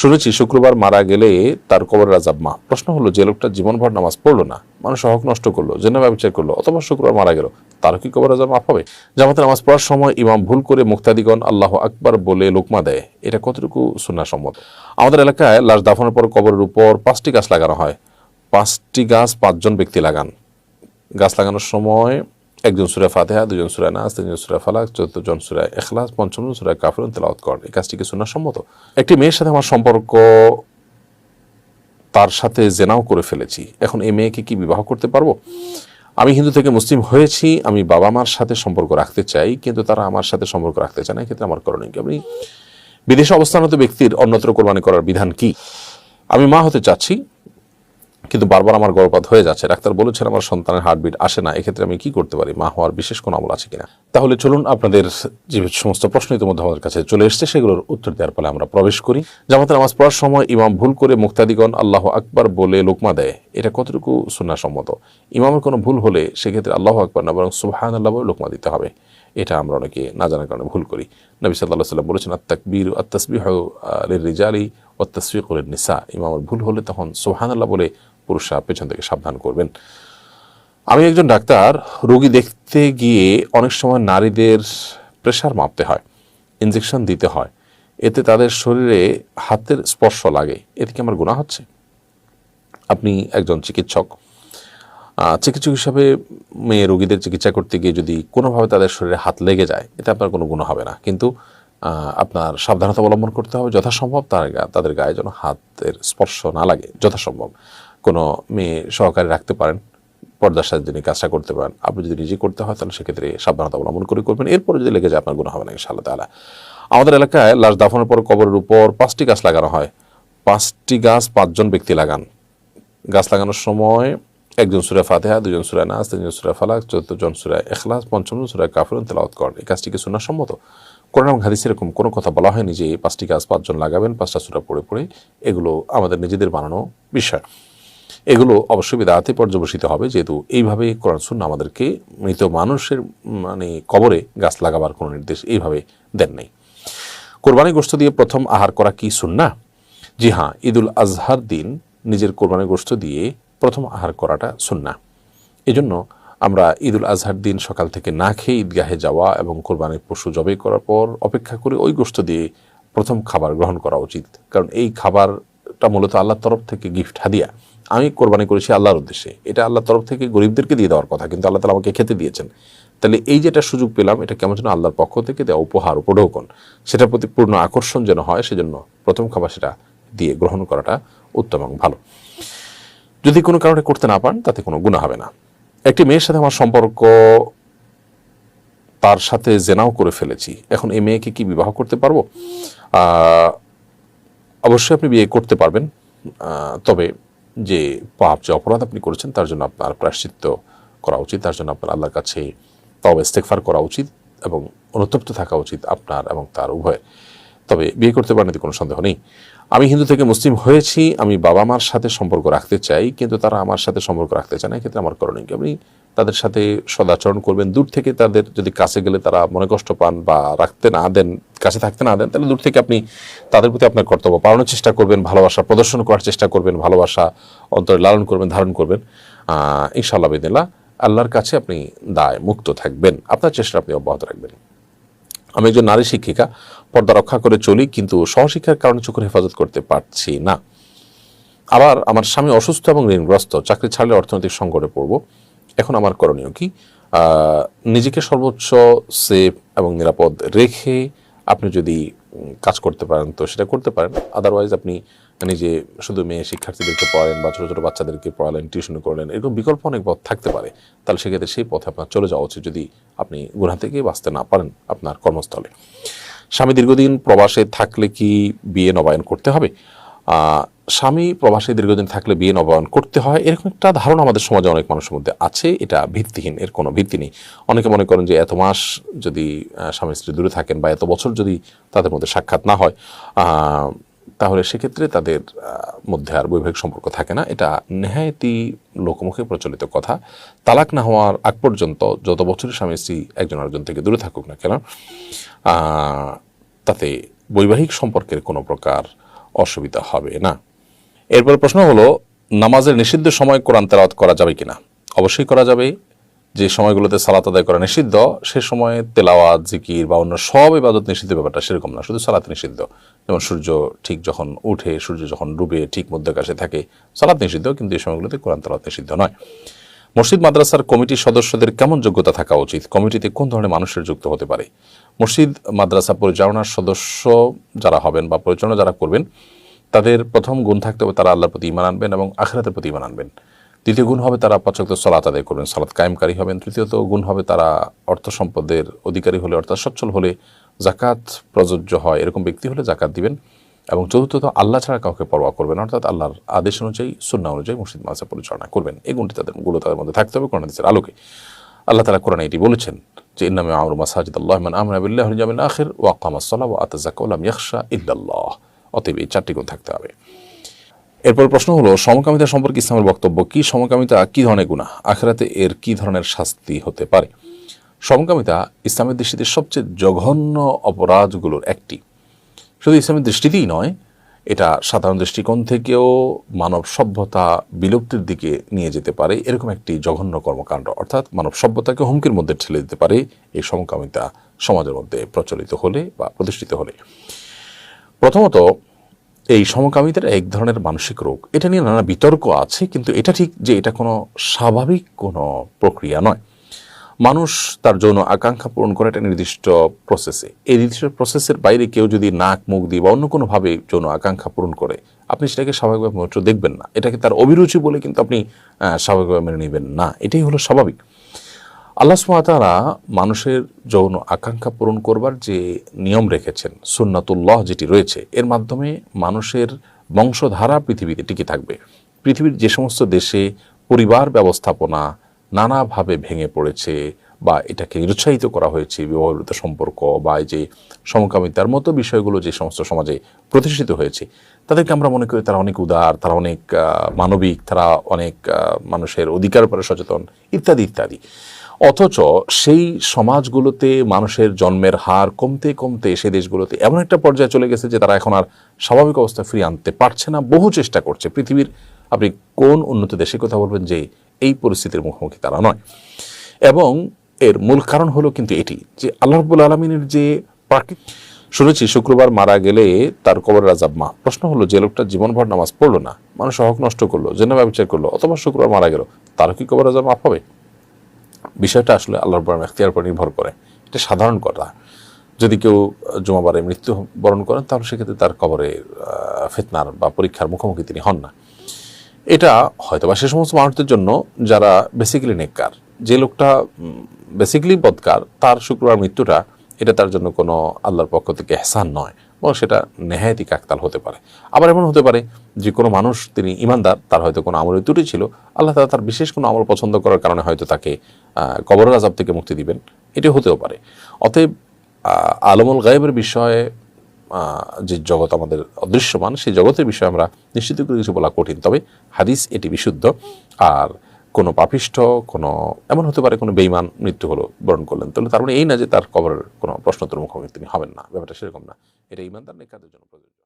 শুনেছি শুক্রবার মারা গেলে তার কবরের আজাব মা। প্রশ্ন হলো, যে লোকটা জীবনভর নামাজ পড়ল না, মানুষ হক নষ্ট করল, জেনে ব্যবচার করল, অথবা শুক্রবার মারা গেল, তার কি কবর আজাব মাফ হবে? জামাতে নামাজ পড়ার সময় ইমাম ভুল করে মুক্তাদিগণ আল্লাহ আকবার বলে লোকমা দেয়। এটা কতটুকু সুন্না সম্মত আমাদের এলাকায় লাশ দাফনের পর কবরের উপর পাঁচটি গাছ লাগানো হয়। পাঁচটি গাছ পাঁচজন ব্যক্তি লাগান। গাছ লাগানোর সময় একজন সুরা ফাতেহা, দুজন সুরা নাস, তিনজন সুরা ফালাক চতুর্থ জন সুরা এখলাস পঞ্চম জন সুরা কাফিরুন তেলাওয়াত করেন। এই কাজটি কি সম্মত? একটি মেয়ের সাথে আমার সম্পর্ক তার সাথে জেনাও করে ফেলেছি। এখন এই মেয়েকে কি বিবাহ করতে পারব? আমি হিন্দু থেকে মুসলিম হয়েছি, আমি বাবা মার সাথে সম্পর্ক রাখতে চাই, কিন্তু তারা আমার সাথে সম্পর্ক রাখতে চায় না এক্ষেত্রে আমার করণীয় কি? আমি বিদেশে অবস্থানরত ব্যক্তির অন্যত্র কোরবানি করার বিধান কি? আমি মা হতে চাচ্ছি কিন্তু বারবার আমার গর্ভপাত হয়ে যাচ্ছে। ডাক্তার বলেছেন আমার সন্তানের হার্টবিট আসে না, এক্ষেত্রে আমি কি করতে পারি? মা হওয়ার বিশেষ কোনো আমল আছে কিনা? তাহলে চলুন আপনাদের যে সমস্ত প্রশ্ন ইতিমধ্যে আমাদের কাছে চলে এসছে, সেগুলোর উত্তর দেওয়ার ফলে আমরা প্রবেশ করি। জামাতে নামাজ পড়ার সময় ইমাম ভুল করে মুক্তাদিগণ আল্লাহ আকবার বলে লোকমা দেয়। এটা কতটুকু সুন্না সম্মত ইমামের কোনো ভুল হলে সেক্ষেত্রে আল্লাহ আকবার না, বরং সুবাহান আল্লাহ বলে লোকমা দিতে হবে। এটা আমরা অনেকে না জানার কারণে ভুল করি। নবী সাল্লাহ সাল্লাম বলেছেন আত্মাকবীর আত্তাসবিহ রিজালি অত্তাসবিক নিসা ইমামের ভুল হলে তখন সোহান আল্লাহ বলে পুরুষরা পেছন থেকে সাবধান করবেন। আমি একজন ডাক্তার, রোগী দেখতে গিয়ে অনেক সময় নারীদের প্রেশার মাপতে হয় ইনজেকশন দিতে হয়। এতে তাদের শরীরে হাতের স্পর্শ লাগে। এতে কি আমার গুণা হচ্ছে? আপনি একজন চিকিৎসক চিকিৎসক হিসাবে মেয়ে রোগীদের চিকিৎসা করতে গিয়ে যদি কোনোভাবে তাদের শরীরে হাত লেগে যায়, এতে আপনার কোনো গুণ হবে না। কিন্তু আপনার সাবধানতা অবলম্বন করতে হবে। যথাসম্ভব তার তাদের গায়ে যেন হাতের স্পর্শ না লাগে। যথাসম্ভব। কোনো মেয়ে সহকারে রাখতে পারেন, পর্দার সাথে যিনি কাজটা করতে পারেন। আপনি যদি নিজে করতে হয়, তাহলে সেক্ষেত্রে সাবধানতা অবলম্বন করে করবেন। এরপরে যদি লেগে যায়, আপনার গুণ হবে না, ইনশাআল্লাহ তালা আমাদের এলাকায় লাশ দাফনের পর কবরের উপর পাঁচটি গাছ লাগানো হয়। পাঁচটি গাছ পাঁচজন ব্যক্তি লাগান। গাছ লাগানোর সময় একজন সুরা ফাতেহা দুজন সুরা নাস, তিনজন সুরা ফালাক চতুর্থ জন সুরা এখলাস পঞ্চম জন সুরা কাফিরুন তেলাওয়াত করেন। এই কাজটি কি সুন্নাহ সম্মত? কোরআন এবং হাদিসে এরকম কোনো কথা বলা হয়নি যে এই পাঁচটি গাছ পাঁচজন লাগাবেন, পাঁচটা সুরা পড়ে পড়ে এগুলো আমাদের নিজেদের বানানো বিষয়। এগুলো অবশ্যই বিদাতে পর্যবসিত হবে, যেহেতু এইভাবে কোরআন শূন্য আমাদেরকে মৃত মানুষের মানে কবরে গাছ লাগাবার কোনো নির্দেশ এইভাবে দেন নাই। কোরবানি গোষ্ঠ দিয়ে প্রথম আহার করা কি সুন্না জি হ্যাঁ ঈদুল আজহার দিন নিজের কোরবানি গোষ্ঠ দিয়ে প্রথম আহার করাটা সুন্না এজন্য আমরা ঈদুল আজহার দিন সকাল থেকে না খেয়ে ঈদগাহে যাওয়া এবং কোরবানির পশু জবাই করার পর অপেক্ষা করে ওই গোষ্ঠ দিয়ে প্রথম খাবার গ্রহণ করা উচিত। কারণ এই খাবারটা মূলত আল্লাহর তরফ থেকে গিফট হাদিয়া। আমি কোরবানি করেছি আল্লাহর উদ্দেশ্যে। এটা আল্লাহর তরফ থেকে গরিবদেরকে দিয়ে দেওয়ার কথা, কিন্তু আল্লাহ তালা আমাকে খেতে দিয়েছেন। তাহলে এই যেটা সুযোগ পেলাম, এটা কেমন যেন আল্লাহর পক্ষ থেকে দেওয়া উপহার, উপঢৌকন। সেটার প্রতি পূর্ণ আকর্ষণ যেন হয়, সেজন্য প্রথম খাবার সেটা দিয়ে গ্রহণ করাটা উত্তম এবং ভালো। যদি কোনো কারণে করতে না পারেন, তাতে কোনো গুণা হবে না। একটি মেয়ের সাথে আমার সম্পর্ক, তার সাথে জেনাও করে ফেলেছি। এখন এই মেয়েকে কি বিবাহ করতে পারব? অবশ্যই আপনি বিয়ে করতে পারবেন। তবে যে পাপ যে অপরাধ আপনি করেছেন, তার জন্য আপনার প্রায়শ্চিত্ত করা উচিত, তার জন্য আপনার আল্লাহর কাছে তবে ইস্তেকফার করা উচিত এবং অনুতপ্ত থাকা উচিত আপনার এবং তার উভয়ের। তবে বিয়ে করতে পারেন কোনো সন্দেহ নেই। আমি হিন্দু থেকে মুসলিম হয়েছি, আমি বাবা মার সাথে সম্পর্ক রাখতে চাই, কিন্তু তারা আমার সাথে সম্পর্ক রাখতে চায় না, এক্ষেত্রে আমার করণীয় আপনি তাদের সাথে সদাচরণ করবেন, দূর থেকে তাদের যদি কাছে গেলে তারা মনে কষ্ট পান বা রাখতে না দেন, কাছে থাকতে না দেন, তাহলে দূর থেকে আপনি তাদের প্রতি আপনার কর্তব্য পালনের চেষ্টা করবেন, ভালোবাসা প্রদর্শন করার চেষ্টা করবেন, ভালোবাসা অন্তরে লালন করবেন, ধারণ করবেন। ইনশাআল্লাহ বিদিল্লা আল্লাহর কাছে আপনি দায় মুক্ত থাকবেন, আপনার চেষ্টা আপনি অব্যাহত রাখবেন। আমি একজন নারী শিক্ষিকা, পর্দা রক্ষা করে চলি, কিন্তু সহশিক্ষার কারণে চোখের হেফাজত করতে পারছি না। আবার আমার স্বামী অসুস্থ এবং ঋণগ্রস্ত, চাকরি ছাড়লে অর্থনৈতিক সংকটে পড়ব। এখন আমার করণীয় কি? নিজেকে সর্বোচ্চ সেফ এবং নিরাপদ রেখে আপনি যদি কাজ করতে পারেন, তো সেটা করতে পারেন। আদারওয়াইজ আপনি নিজে শুধু মেয়ে শিক্ষার্থীদেরকে পড়ালেন বা ছোটো ছোটো বাচ্চাদেরকে পড়ালেন, টিউশন করলেন, এরকম বিকল্প অনেক পথ থাকতে পারে। তাহলে সেক্ষেত্রে সেই পথে আপনার চলে যাওয়া উচিত যদি আপনি গুণা থেকে বাঁচতে না পারেন আপনার কর্মস্থলে। স্বামী দীর্ঘদিন প্রবাসে থাকলে কি বিয়ে নবায়ন করতে হবে? স্বামী প্রবাসে দীর্ঘদিন থাকলে বিয়ে নবায়ন করতে হয়, এরকম একটা ধারণা আমাদের সমাজে অনেক মানুষের মধ্যে আছে, এটা ভিত্তিহীন, এর কোনো ভিত্তি নেই। অনেকে মনে করেন যে এত মাস যদি স্বামী স্ত্রী দূরে থাকেন বা এত বছর যদি তাদের মধ্যে সাক্ষাৎ না হয় তাহলে সেক্ষেত্রে তাদের মধ্যে আর বৈবাহিক সম্পর্ক থাকে না। এটা নেহায়তি লোকমুখে প্রচলিত কথা। তালাক না হওয়ার আগ পর্যন্ত যত বছরই স্বামী স্ত্রী একজন আরেকজন থেকে দূরে থাকুক না কেন তাতে বৈবাহিক সম্পর্কের কোনো প্রকার অসুবিধা হবে, না? এরপর প্রশ্ন হলো, নামাজের নিষিদ্ধ সময় কোরআন তেলাওয়াত করা যাবে কিনা? অবশ্যই করা যাবে। যে সময়গুলোতে সালাত আদায় করা নিষিদ্ধ, সে সময়ে তেলাওয়াত, জিকির বা অন্য সব ইবাদত নিষিদ্ধ ব্যাপারটা সেরকম না, শুধু সালাত নিষিদ্ধ। যেমন সূর্য ঠিক যখন উঠে, সূর্য যখন ডুবে, ঠিক মধ্যকাশে থাকে, সালাত নিষিদ্ধ, কিন্তু এই সময়গুলোতে কোরআন তেলাওয়াত নিষিদ্ধ নয়। মসজিদ, মাদ্রাসার কমিটির সদস্যদের কেমন যোগ্যতা থাকা উচিত? কমিটিতে কোন ধরনের মানুষের যুক্ত হতে পারে? মসজিদ, মাদ্রাসা পরিচালনার সদস্য যারা হবেন বা পরিচালনা যারা করবেন, তাদের প্রথম গুণ থাকতে হবে তারা আল্লাহর প্রতি ইমান আনবেন এবং আখরাতের প্রতি ইমান আনবেন। দ্বিতীয় গুণ হবে তারা পচক্ত সলাত আদায় করবেন সলাৎ কায়েমকারী হবেন। তৃতীয়ত গুণ হবে তারা অর্থ সম্পদের অধিকারী হলে, অর্থাৎ সচ্ছল হলে জাকাত প্রযোজ্য হয়, এরকম ব্যক্তি হলে জাকাত দিবেন। এবং চতুর্থত, আল্লাহ ছাড়া কাউকে পরোয়া করবেন অর্থাৎ আল্লাহর আদেশ অনুযায়ী সুন্না অনুযায়ী মসজিদ মাসা পরিচালনা করবেন। এই গুণটি তাদেরগুলো তাদের মধ্যে থাকতে হবে, কোরআন আলোকে। আল্লাহ তালা কোরআন এটি বলেছেন যে, ইন্নামে আমর মাসাজিদ আল্লাহ মান আমরা বিল্লাহ জামিল আখির ওয়া কামাসসালাহ ওয়া আতাযাক্কা ওয়া লাম ইয়াখশা ইল্লাল্লাহ। অতএব এই চারটি গুণ থাকতে হবে। এরপর প্রশ্ন হলো, সমকামিতা সম্পর্কে ইসলামের বক্তব্য কি? সমকামিতা কি ধরনের গুণা আখেরাতে এর কি ধরনের শাস্তি হতে পারে? সমকামিতা ইসলামের দৃষ্টিতে সবচেয়ে জঘন্য অপরাধগুলোর একটি। শুধু ইসলামের দৃষ্টিতেই নয় এটা সাধারণ দৃষ্টিকোণ থেকেও মানব সভ্যতা বিলুপ্তির দিকে নিয়ে যেতে পারে, এরকম একটি জঘন্য কর্মকাণ্ড। অর্থাৎ মানব সভ্যতাকে হুমকির মধ্যে ঠেলে দিতে পারে এই সমকামিতা সমাজের মধ্যে প্রচলিত হলে বা প্রতিষ্ঠিত হলে। প্রথমত, এই সমকামিতার এক ধরনের মানসিক রোগ। এটা নিয়ে নানা বিতর্ক আছে, কিন্তু এটা ঠিক যে এটা কোনো স্বাভাবিক কোনো প্রক্রিয়া নয়। মানুষ তার যৌন আকাঙ্ক্ষা পূরণ করে একটা নির্দিষ্ট প্রসেসে এই নির্দিষ্ট প্রসেসের বাইরে কেউ যদি নাক, মুখ দিয়ে বা অন্য কোনোভাবে যৌন আকাঙ্ক্ষা পূরণ করে, আপনি সেটাকে স্বাভাবিকভাবে মাত্র দেখবেন না। এটাকে তার অভিরুচি বলে কিন্তু আপনি স্বাভাবিকভাবে মেনে নেবেন না। এটাই হলো স্বাভাবিক। আল্লাহ সুমাতারা মানুষের যৌন আকাঙ্ক্ষা পূরণ করবার যে নিয়ম রেখেছেন, সুন্নাতুল্লাহ যেটি রয়েছে, এর মাধ্যমে মানুষের বংশধারা পৃথিবীতে টিকে থাকবে। পৃথিবীর যে সমস্ত দেশে পরিবার ব্যবস্থাপনা নানাভাবে ভেঙে পড়েছে বা এটাকে নিরুৎসাহিত করা হয়েছে বিবাহিত সম্পর্ক বা এই যে সমকামিতার মতো বিষয়গুলো যে সমস্ত সমাজে প্রতিষ্ঠিত হয়েছে, তাদেরকে আমরা মনে করি তারা অনেক উদার, তারা অনেক মানবিক, তারা অনেক মানুষের অধিকার উপরে সচেতন, ইত্যাদি ইত্যাদি। অথচ সেই সমাজগুলোতে মানুষের জন্মের হার কমতে কমতে সেই দেশগুলোতে এমন একটা পর্যায়ে চলে গেছে যে তারা এখন আর স্বাভাবিক অবস্থা ফিরিয়ে আনতে পারছে না, বহু চেষ্টা করছে। পৃথিবীর আপনি কোন উন্নত দেশে কথা বলবেন যে এই পরিস্থিতির মুখোমুখি তারা নয়। এবং এর মূল কারণ হলো কিন্তু এটি যে আল্লাহ রব্বুল আলমিনের যে প্রাকৃতিক শুনেছি শুক্রবার মারা গেলে তার কবর রাজাব মা। প্রশ্ন হলো যে লোকটা জীবনভর নামাজ পড়ল না মানুষ হক নষ্ট করল জেনা ব্যবচার করল অথবা শুক্রবার মারা গেল তারও কি কবর আজাব মাফ হবে বিষয়টা আসলে আল্লাহর বরং এখতিয়ার উপর নির্ভর করে। এটা সাধারণ কথা। যদি কেউ জমাবারে মৃত্যু বরণ করেন তাহলে সেক্ষেত্রে তার কবরে আহ, ফিতনার বা পরীক্ষার মুখোমুখি তিনি হন না। এটা হয়তো বা সে সমস্ত মানুষদের জন্য যারা বেসিক্যালি নেককার। যে লোকটা বেসিক্যালি বদকার তার শুক্রবার মৃত্যুটা এটা তার জন্য কোনো আল্লাহর পক্ষ থেকে এহসান নয় বরং সেটা নেহায়তি কাকতাল হতে পারে। আবার এমন হতে পারে যে কোনো মানুষ তিনি ইমানদার তার হয়তো কোনো আমলের ত্রুটি ছিল আল্লাহ তালা তার বিশেষ কোনো আমল পছন্দ করার কারণে হয়তো তাকে আহ, কবরের আজাব থেকে মুক্তি দিবেন। এটি হতেও পারে। অতএব আলমুল গায়েবের বিষয়ে যে জগৎ আমাদের অদৃশ্যমান, সেই জগতের বিষয়ে আমরা নিশ্চিত করে কিছু বলা কঠিন। তবে হাদিস এটি বিশুদ্ধ। আর কোনো পাপিষ্ঠ, কোনো, এমন হতে পারে কোনো বেইমান মৃত্যু হলো, বরণ করলেন। তাহলে তার মানে এই না যে তার কবরের কোনো প্রশ্নোত্তর মুখোমুখি তিনি হবেন না। ব্যাপারটা সেরকম না। এটা ইমানদার নেকাদের জন্য প্রযোজ্য।